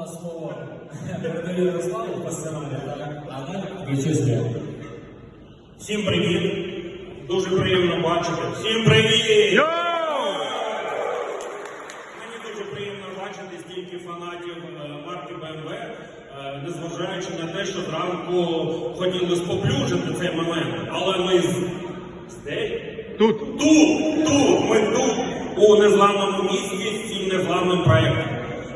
на слово передаю Ярославу Пастерану, а далі причисляю. Всім привіт! Дуже приємно бачити. Всім привіт! Йо! Мені дуже приємно бачити стільки фанатів е, марки БМВ, е, незважаючи на те, що зранку хотілося поплюжити цей момент, але ми з тут, тут, тут, ми тут, у незламному місті з цим незламним проєктом.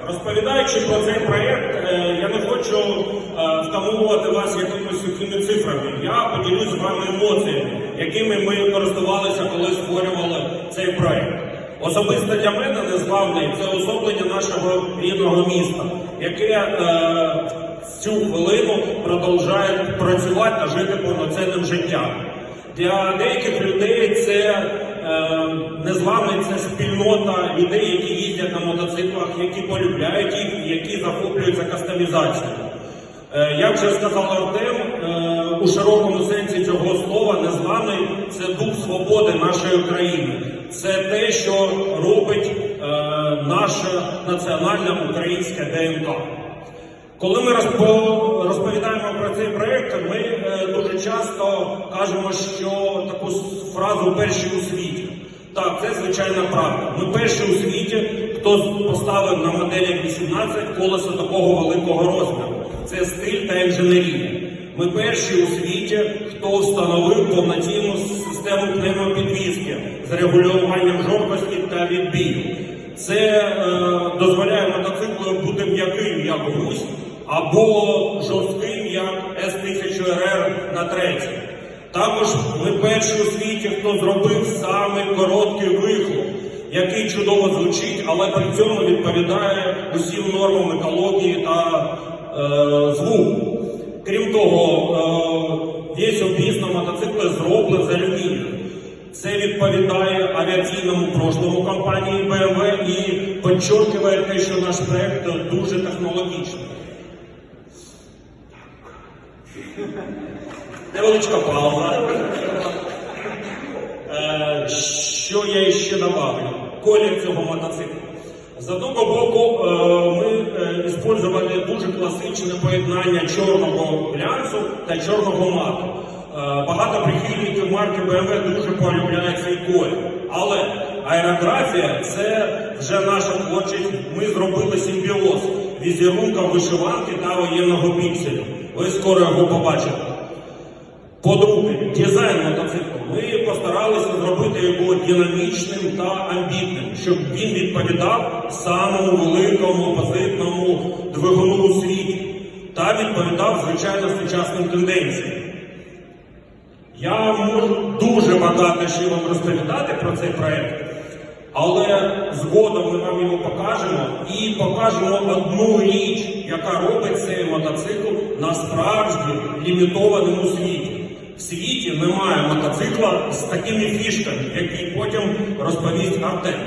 Розповідаючи про цей проєкт, е, я не хочу е, втамовувати вас якимись сухими цифрами. Я поділюсь з вами емоціями, якими ми користувалися, коли створювали цей проєкт. Особисто для мене незглавний це особлення нашого рідного міста, яке е, цю хвилину продовжує працювати та жити повноцінним життям. Для деяких людей це незламний, це спільнота людей, які їздять на мотоциклах, які полюбляють їх, які захоплюються кастомізацією. Е, як вже сказав Артем, е, у широкому сенсі цього слова незламний це дух свободи нашої країни. Це те, що робить е, наше національне українське ДНК. Коли ми розповідаємо про цей проєкт, ми дуже часто кажемо, що таку фразу перші у світі. Так, це звичайна правда. Ми перші у світі, хто поставив на моделі 18 колесо такого великого розміру. Це стиль та інженерія. Ми перші у світі, хто встановив повноцінну систему пневмопідвізки з регулюванням жорсткості та відбію. Це е, дозволяє мотоциклу бути м'яким, як гусь, або жорстким, як С-1000РР на третій. Також ми перші у світі, хто зробив саме короткий вихлоп, який чудово звучить, але при цьому відповідає усім нормам екології та е, звуку. Крім того, е, весь обвіз на мотоцикли зроблений з алюмінію. Це відповідає авіаційному прошлому компанії BMW і підчеркує те, що наш проект дуже технологічний. Невеличка пауза. Е, Що я ще добавлю? Колір цього мотоцикла. З одного боку, е, ми е, використовували дуже класичне поєднання чорного глянцю та чорного мату. Е, Багато прихильників марки BMW дуже полюбляють цей колір. Але аерографія це вже наша творчість. Ми зробили симбіоз візерунка вишиванки та воєнного пікселю. Ви скоро його побачите. По-друге, дизайн мотоциклу. Ми постаралися зробити його динамічним та амбітним, щоб він відповідав самому великому позитному двигуну у світі та відповідав звичайно сучасним тенденціям. Я можу дуже багато ще вам розповідати про цей проект, але згодом ми вам його покажемо і покажемо одну річ, яка робить цей мотоцикл насправді лімітованим у світі. В світі немає мотоцикла з такими фішками, які потім розповість Артем.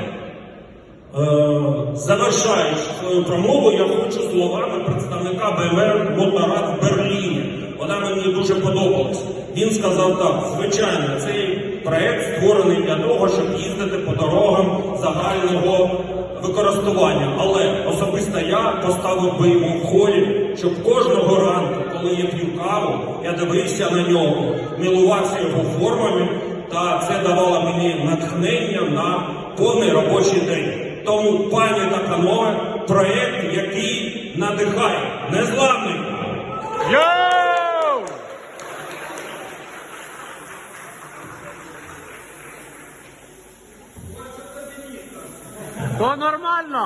Е, Завершаючи свою промову, я хочу словами представника BMW Моторад в Берліні. Вона мені дуже подобалась. Він сказав так: звичайно, цей проект створений для того, щоб їздити по дорогам загального використання. Але особисто я поставив би йому в холі, щоб кожного ранку, коли я п'ю каву, я дивився на нього, милувався його формами, та це давало мені натхнення на повний робочий день. Тому, пані та панове, проєкт, який надихає, незламний. জন্য